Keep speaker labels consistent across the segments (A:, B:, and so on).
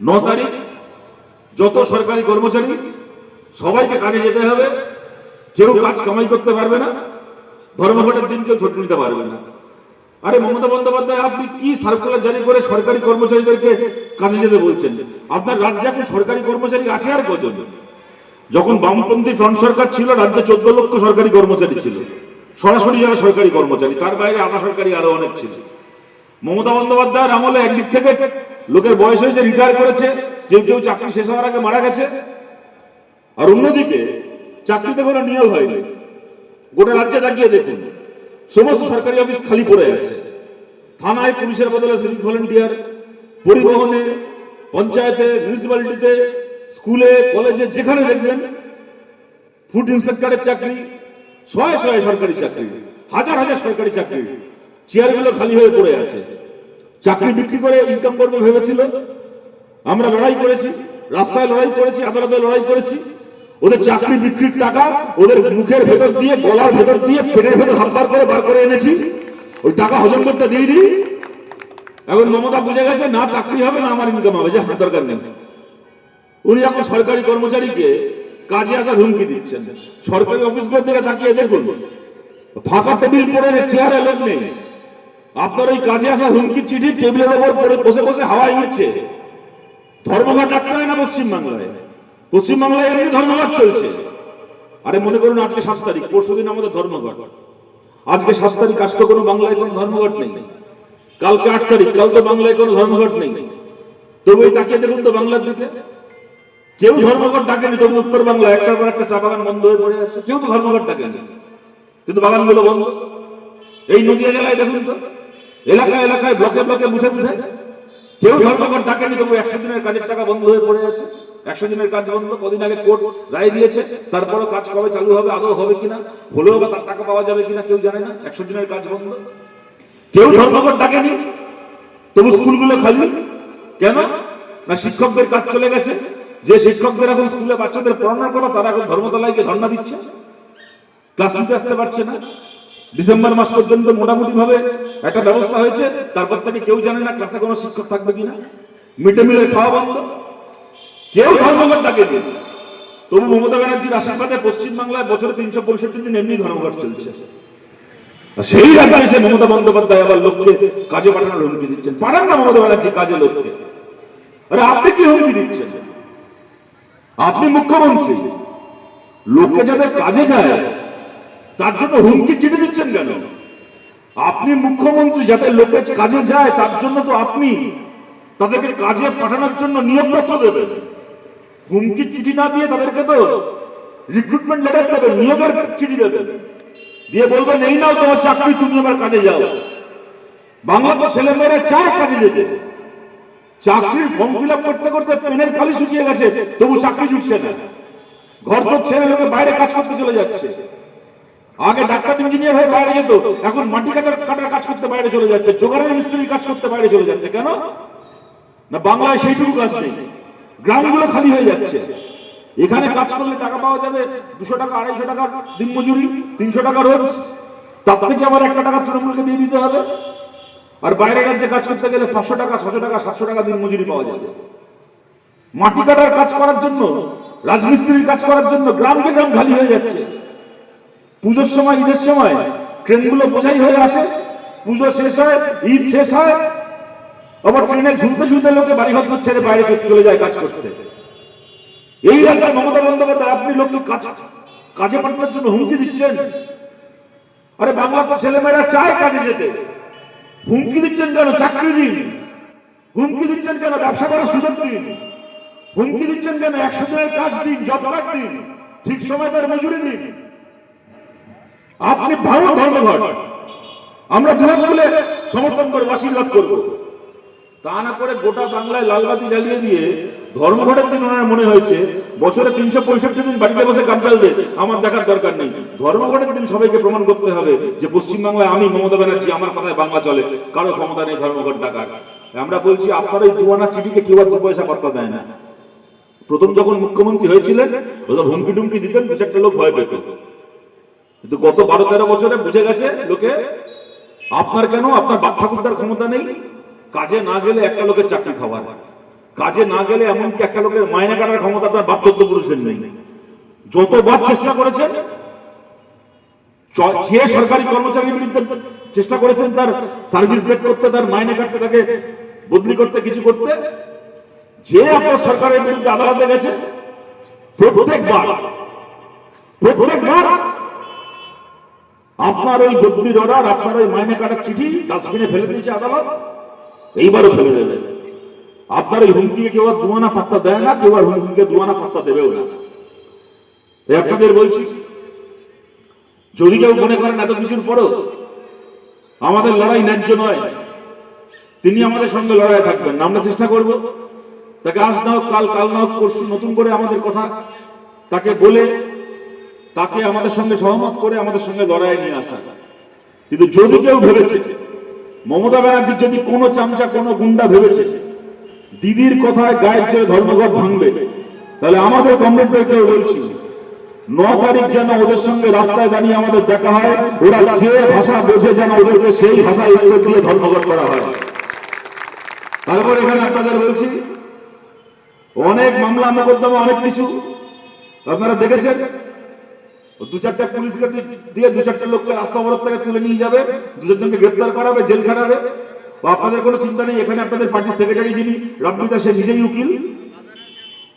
A: ন তারিখ, যত সরকারি কর্মচারী, সবাইকে কাজে যেতে হবে। কেউ কাজ কামাই করতে পারবে না, ধর্মঘটের দিন কেউ ছুটি নিতে পারবে না। আরে মমতা বন্দ্যোপাধ্যায়, আপনি কি সার্কুলার জারি করে সরকারি কর্মচারীদেরকে কাজে যেতে বলছেন? আপনার রাজ্যে এখন সরকারি কর্মচারী আছে আর কজন? যখন বামপন্থী ফ্রন্ট সরকার ছিল, রাজ্যে চোদ্দ লক্ষ সরকারি কর্মচারী ছিল। সরাসরি যারা সরকারি কর্মচারী, তার বাইরে আধা সরকারি আরও অনেক ছিল। মমতা বন্দ্যোপাধ্যায়ের আমলে একদিক থেকে লোকের বয়স হয়েছে রিটায়ার করেছে কেউ কেউ চাকরি শেষ হওয়ার আগে মারা গেছে। আর অন্যদিকে, চাকরিতে কোনো নিয়োগ হয়নি। গোটা রাজ্যে তাকিয়ে দেখুন, সমস্ত সরকারি অফিস খালি পড়ে আছে। থানায় পুলিশের বদলে সিভিক ভলেন্টিয়ার, পরিবহনে, পঞ্চায়েতে, মিউনিসিপ্যালিটিতে, স্কুলে, কলেজে, যেখানে দেখবেন, ফুড ইন্সপেক্টরের চাকরি, শয়ে শয়ে সরকারি চাকরি, হাজার হাজার সরকারি চাকরি, চেয়ারগুলো খালি হয়ে পড়ে আছে। চাকরি বিক্রি করে ইনকাম করবে ভেবেছিল। আমরা লড়াই করেছি, রাস্তায় লড়াই করেছি, আদালতে লড়াই করেছি। ওদের চাকরি বিক্রির টাকা ওদের মুখের ভেতর দিয়ে, গলার ভেতর দিয়ে, পেটের ভেতর হাববার করে বার করে এনেছি। ওই টাকা হজম করতে দিয়ে দিই এখন মমতা বুঝে গেছে, না চাকরি হবে, না আমার ইনকাম হবে। যে হাত দরকার নেই। উনি এখন সরকারি কর্মচারীকে কাজে আসার হুমকি দিচ্ছেন। সরকারি অফিসগুলোর দিকে তাকিয়ে দেখুন। ফাঁকা টেবিল পড়ে, চেয়ারে লোক নেই। আপনার ওই কাজে আসা হুমকি চিঠি টেবিলের ওপর পড়ে বসে বসে হাওয়ায় উঠছে। ধর্মঘট আটকায় না পশ্চিমবাংলায়? পশ্চিমবাংলায় এমনি ধর্মঘট চলছে। আরে মনে করুন আজকে সাত তারিখ, পরশু দিন আমাদের ধর্মঘট। আজকে সাত তারিখ আজ তো কোনো বাংলায় কোনো ধর্মঘট নেই। কালকে আট তারিখ কাল তো বাংলায় কোনো ধর্মঘট নেই। তবু এই তাকিয়ে দেখুন তো বাংলার দিকে। কেউ ধর্মঘট ডাকেনি, তবু উত্তর বাংলা একটার পর একটা চা বাগান বন্ধ হয়ে পড়ে আছে। কেউ তো ধর্মঘট ডাকেনি। কিন্তু বাগানগুলো বন্ধ। এই নদীয়া জেলায় দেখুন তো। এলাকায় এলাকায় ব্লকে ব্লকে বুথে বুথে কেউ ধর্মঘট ডাকেনি, তবু একশো দিনের কাজের টাকা বন্ধ হয়ে পড়ে আছে। একশো দিনের কাজ বন্ধ, কদিন আগে কোর্ট রায় দিয়েছে, তারপরও কাজ কবে চালু হবে, আদৌ হবে কিনা হলেও বা তার টাকা পাওয়া যাবে কিনা কেউ জানে না, একশো দিনের কাজ বন্ধ। কেউ ধর্মঘট ডাকেনি, তবু স্কুলগুলো খালি। কেন? না, শিক্ষকদের কাজ চলে গেছে। যে শিক্ষকদের এখন স্কুলে বাচ্চাদের পড়ানোর কথা, তারা এখন ধর্মতলায় গিয়ে ধর্ণা দিচ্ছে। ক্লাস নিতে আসতে পারছে না। ডিসেম্বর মাস পর্যন্ত মোটামুটি ভাবে একটা ব্যবস্থা হয়েছে। তারপর থেকে কেউ জানে না ক্লাসে কোনো শিক্ষক থাকবে কিনা। মিড ডে মিলের খাওয়া বন্ধ। কেউ ধর্মঘট ডাকে তবু মমতা ব্যানার্জির আশীর্বাদে পশ্চিমবাংলায় বছরে তিনশো পঁয়ষট্টি দিন এমনি ধর্মঘট চলছে। সেই রাখা এসে মমতা বন্দ্যোপাধ্যায় আবার লোককে কাজে পাঠানোর হুমকি দিচ্ছেন। পাঠান না মমতা ব্যানার্জি কাজে লোককে। আরে আপনি কি হুমকি দিচ্ছেন? আপনি মুখ্যমন্ত্রী। লোকে যাদের কাজে যায় তার জন্য হুমকি চিঠি দিচ্ছেন কেন? আপনি মুখ্যমন্ত্রী যাতে লোকের কাজে যায়, তার জন্য তো আপনি তাদেরকে কাজে পাঠানোর জন্য নিয়োগপত্র দেবেন। হুমকি চিঠি না দিয়ে তাদেরকে তো রিক্রুটমেন্ট লেটার দেবেন, নিয়োগের চিঠি দেবেন। দিয়ে বলবেন, এই নাও তোমার চাকরি, তুমি আমার কাজে যাও। বাংলা তো ছেলেমেয়েরা চায় কাজে যেতে। চাকরির ফর্ম ফিল আপ করতে করতে পেনের কালি শুকিয়ে গেছে, তবু চাকরি জুটছে না। ঘর তো ছেলে লোকে বাইরে কাজ করতে চলে যাচ্ছে। আগে ডাক্তার ইঞ্জিনিয়ার হয়ে বাইরে যেত, এখন মাটি কাটার কাটার কাজ করতে বাইরে চলে যাচ্ছে, জোগাড়ের মিস্ত্রির কাজ করতে বাইরে চলে যাচ্ছে, কেন? না বাংলায় সেইটুকু কাজ নেই, গ্রামগুলো খালি হয়ে যাচ্ছে। এখানে কাজ করলে টাকা পাওয়া যাবে, দুশো টাকা, আড়াইশো টাকা দিন মজুরি, তিনশো টাকা রোজ। তার থেকে আবার একটা টাকা তৃণমূলকে দিয়ে দিতে হবে। আর বাইরে রাজ্যে কাজ করতে গেলে পাঁচশো টাকা, ছশো টাকা, সাতশো টাকা দিন মজুরি পাওয়া যাবে। মাটি কাটার কাজ করার জন্য, রাজমিস্ত্রির কাজ করার জন্য গ্রামকে গ্রাম খালি হয়ে যাচ্ছে। পুজোর সময়, ঈদের সময় ট্রেনগুলো বোঝাই হয়ে আসে। পুজো শেষ হয়, ঈদ শেষ হয়। আবার ট্রেনে ঝুলতে ঝুলতে লোকে বাড়িঘর ছেড়ে বাইরে চলে যায় কাজ করতে। এই রাজ্যের মমতা বন্দ্যোপাধ্যায়, আপনি লোককে কাজ কাজে পাঠানোর জন্য হুমকি দিচ্ছেন। আরে বাংলা তো ছেলেমেয়েরা চায় কাজে যেতে। হুমকি দিচ্ছেন কেন? চাকরি দিন। হুমকি দিচ্ছেন কেন? ব্যবসা করার সুযোগ দিন। হুমকি দিচ্ছেন কেন? একশো জনের কাজ দিন, জব দিন। ঠিক সময় তার মজুরি দিন। আপনি ভালো ধর্মঘট। আমরা দুহাত সমর্থন করব আশীর্বাদ করব। তা না করে গোটা বাংলায় লালবাতি জ্বালিয়ে দিয়ে ধর্মঘটের দিন ওনার মনে হয়েছে, বছরে তিনশো পঁয়ষট্টি দিন বাড়িতে বসে কাজ চালবে আমার দেখার দরকার নেই। ধর্মঘটের দিন সবাইকে প্রমাণ করতে হবে যে পশ্চিমবাংলায় আমি, মমতা ব্যানার্জি, আমার কথায় বাংলা চলে। কারও ক্ষমতা নেই ধর্মঘট ডাকার। আমরা বলছি, আপনার ওই দুয়ানা চিঠিকে কেউ আর দু পয়সা পাত্তা দেয় না। প্রথম যখন মুখ্যমন্ত্রী হয়েছিলেন ওসব হুমকি টুমকি দিতেন দু চারটে লোক ভয় পেত। কিন্তু গত বারো তেরো বছরে বুঝে গেছে লোকে, আপনার কেন? আপনার ঠাকুরদার ক্ষমতা নেই? কাজে না গেলে একটা লোকের চাকরি খাওয়ার। কাজে না গেলে এমনকি একটা লোকের মাইনে কাটার ক্ষমতা আপনার বাপ চোদ্দ পুরুষের নেই। যতবার চেষ্টা করেছেন, চ- যে সরকারি কর্মচারীর বিরুদ্ধে চেষ্টা করেছেন তার সার্ভিস ব্রেক করতে, তার মাইনে কাটতে, তাকে বদলি করতে, কিছু করতে, যে আপনার সরকারের বিরুদ্ধে আদালতে গেছে, প্রত্যেকবার প্রত্যেকবার আপনার ওই বদলির অর্ডার আপনার ওই মাইনে কাটার চিঠি ডাস্টবিনে ফেলে দিয়েছে আদালত, এইবারও ফেলে দেবে। আপনার ওই হুমকিকে কেউ আর দুয়ানা পাত্তা দেয় না, কেউ আর হুমকিকে দুয়ানা পাত্তা দেবেও না। তাই আপনাদের বলছি, যদি কেউ মনে করেন এত কিছুর পরেও আমাদের লড়াই ন্যায্য নয়, তিনি আমাদের সঙ্গে লড়াই থাকবেন আমরা চেষ্টা করব তাকে আজ না হোক কাল কাল না হোক পরশু নতুন করে আমাদের কথা তাকে বলে তাকে আমাদের সঙ্গে সহমত করে আমাদের সঙ্গে লড়াই নিয়ে আসা। কিন্তু যদি কেউ ভেবেছে, মমতা ব্যানার্জির যদি কোনো চামচা, কোনো গুন্ডা ভেবেছে, দিদির কথায় গায়ের জোরে ধর্মঘট ভাঙবে, তাহলে আমাদের কমরেডদেরকেও বলছি ন। তারিখ যেন ওদের সঙ্গে রাস্তায় দাঁড়িয়ে আমাদের দেখা হয়, ওরা যে ভাষা বোঝে যেন ওদেরকে সেই ভাষায় উত্তর দিয়ে ধর্মঘট করা হয়। তারপর এখানে আপনাদের বলছি, অনেক মামলা, মোকদ্দমা, অনেক কিছু। আপনারা দেখেছেন? দু চারটা পুলিশকে দিয়ে দু চারটা লোককে রাস্তা অবরোধ থেকে তুলে নিয়ে যাবে দু চারজনকে গ্রেপ্তার করাবে, জেল খাটাবে। আপনাদের কোনো চিন্তা নেই, এখানে আপনাদের পার্টির সেক্রেটারি যিনি রবনিতা সে নিজেই উকিল।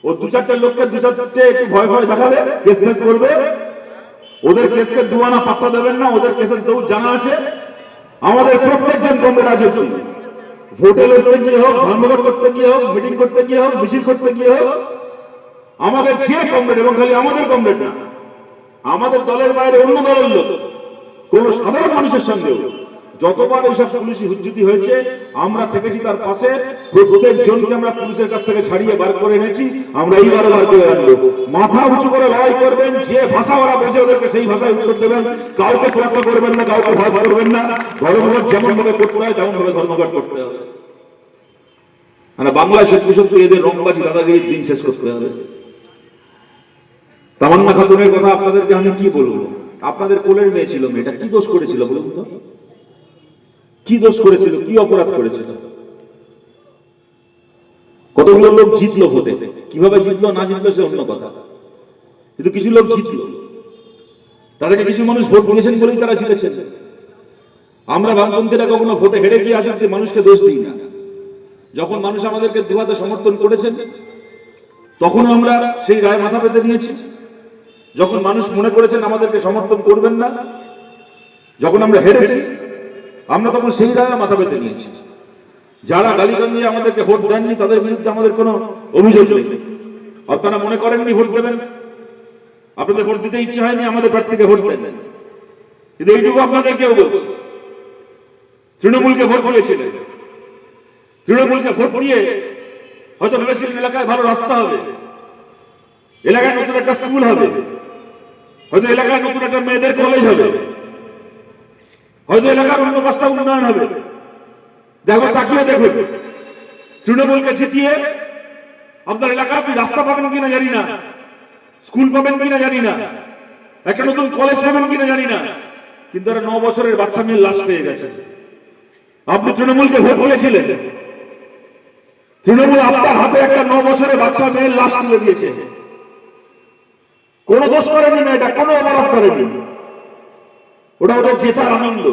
A: ও দু চারটে লোককে দু চারটে একটু ভয় ভয় দেখাবে, কেস ফেস করবে। ওদের কেসকে দুয়ানা পাত্তা দেবেন না, ওদের কেসের দৌড় জানা আছে। আমাদের প্রত্যেকজন আছে উকিল। ভোটে লড়তে গিয়ে হোক, ধর্মঘট করতে গিয়ে হোক, মিটিং করতে গিয়ে হোক, মিছিল করতে গিয়ে হোক, আমাদের যে কমরেড, এবং খালি আমাদের কমরেড না আমাদের দলের বাইরে অন্য দলের লোক, কোন সাধারণ মানুষের সঙ্গেও। যতবার এইসব পুলিশি হুজ্জুতি হয়েছে, আমরা থেকেছি তার পাশে। প্রত্যেক জনকে আমরা পুলিশের কাছ থেকে ছাড়িয়ে বার করে এনেছি। আমরা এইবারও বার করে আনব। মাথা উঁচু করে লড়াই করবেন, যে ভাষা ওরা বোঝে ওদেরকে সেই ভাষায় উত্তর দেবেন। কাউকে তোয়াক্কা করবেন না, কাউকে ভয় করবেন না। ধর্মঘট যেমন ভাবে করতে হয় তেমন ভাবে ধর্মঘট করতে হবে। মানে বাংলায় সত্যি সত্যি এদের রংবাজি দাদাগিরির দিন শেষ করতে হবে। তামান্না খাতুনের কথা আপনাদেরকে আমি কি বলব? আপনাদের কোলের মেয়ে ছিল মেয়েটা কি দোষ করেছিল বলুন তো? কি দোষ করেছিল? কি অপরাধ করেছিল? কতগুলো লোক জিতলো ভোটে? কীভাবে জিতলো, না জিতলো সে অন্য কথা। কিন্তু কিছু লোক জিতলো। তাদেরকে কিছু মানুষ ভোট দিয়েছেন বলেই তারা জিতেছেন। আমরা বামপন্থীরা কখনো ভোটে হেরে গিয়ে আসেন যে মানুষকে দোষ দিই না। যখন মানুষ আমাদেরকে দুহাতে সমর্থন করেছেন তখন আমরা সেই রায় মাথা পেতে নিয়েছি। যখন মানুষ মনে করেছেন আমাদেরকে সমর্থন করবেন না, যখন আমরা হেরেছি, আমরা তখন সেই রায় মাথা পেতে নিয়েছি। যারা গালিগঞ্জে আমাদেরকে ভোট দেননি, তাদের বিরুদ্ধে আমাদের কোনো অভিযোগ নেই। আপনারা মনে করেননি ভোট দেবেন? আপনাদের ভোট দিতে ইচ্ছে হয়নি, আমাদের প্রার্থীকে ভোট দেন। কিন্তু এইটুকু আপনাদেরকেও বলছি। তৃণমূলকে ভোট দিয়েছিলেন। তৃণমূলকে ভোট দিয়ে হয়তো ভেবেছিলেন এলাকায় ভালো রাস্তা হবে। এলাকায় নতুন একটা স্কুল হবে। হয়তো এলাকায় নতুন একটা মেয়েদের কলেজ হবে। হয়তো এলাকার অন্য পাঁচটা উন্নয়ন হবে। দেখো, তাকিয়ে দেখুন। তৃণমূলকে জিতিয়ে আপনার এলাকায় আপনি রাস্তা পাবেন কিনা জানি না। স্কুল পাবেন কিনা জানি না। একটা নতুন কলেজ পাবেন কিনা জানি না। কিন্তু ন বছরের বাচ্চা মেয়ের লাশ পেয়ে গেছে। আপনি তৃণমূলকে ভোট দিয়েছিলেন। তৃণমূল আপনার হাতে একটা ন বছরের বাচ্চা মেয়ের লাশ তুলে দিয়েছে। কোন দোষ করেনি মেয়েটা কোনো অপরাধ করেনি। ওটা ওদের জেতার আনন্দ।